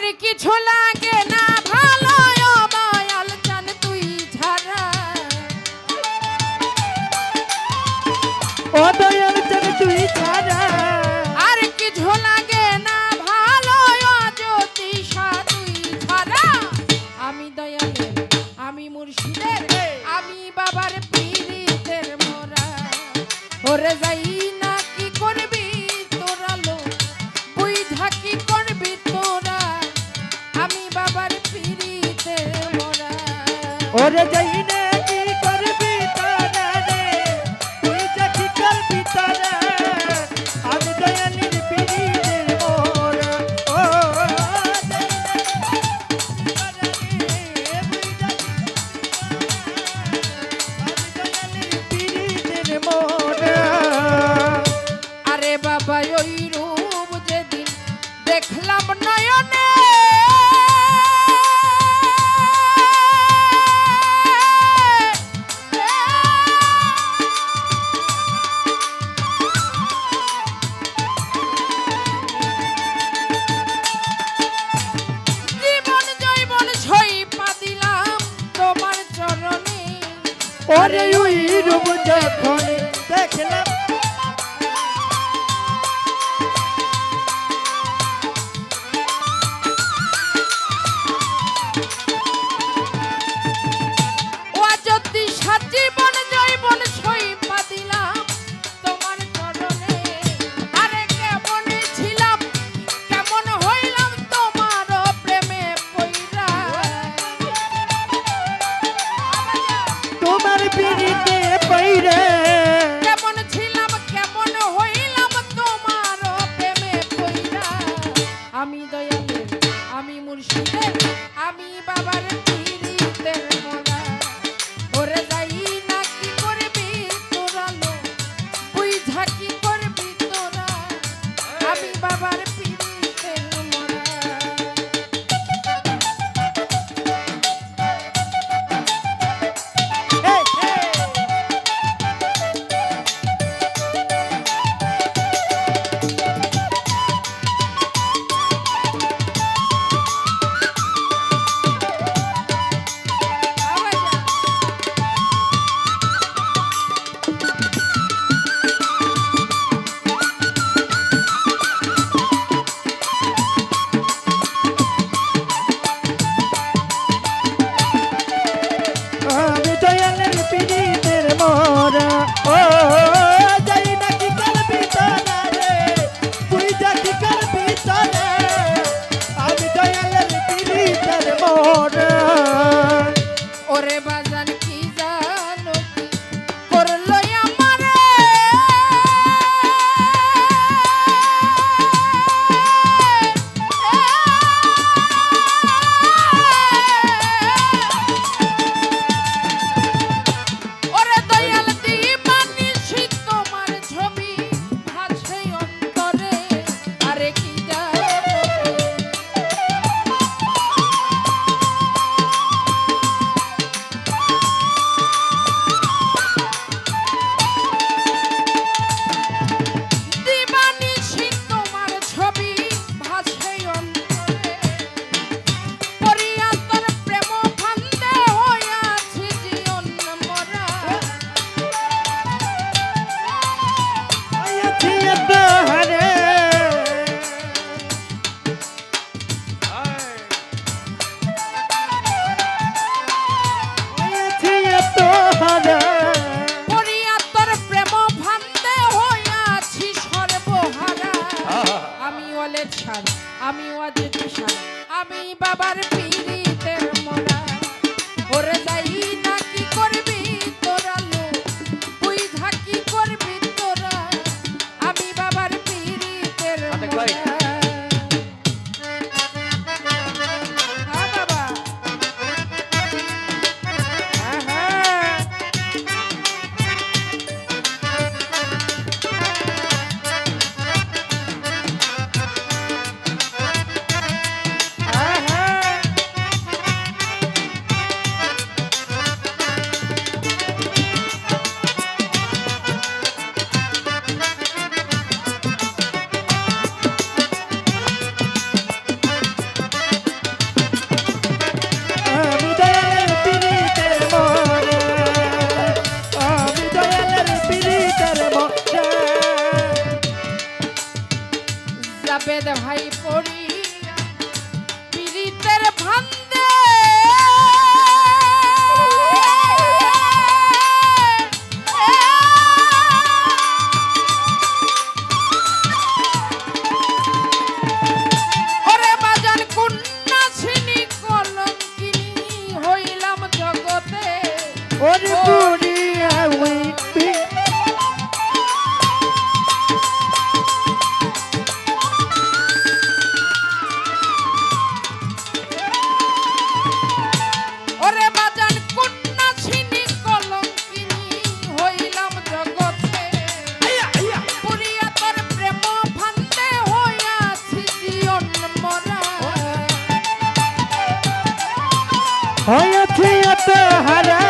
আর কিছু লাগে না ভালো ওরে যাই মুর্শিদে আমি বাবার Oh. যাবে ভাই পড়ি পীড়িতের ভান্ড হয়েছে এত হারা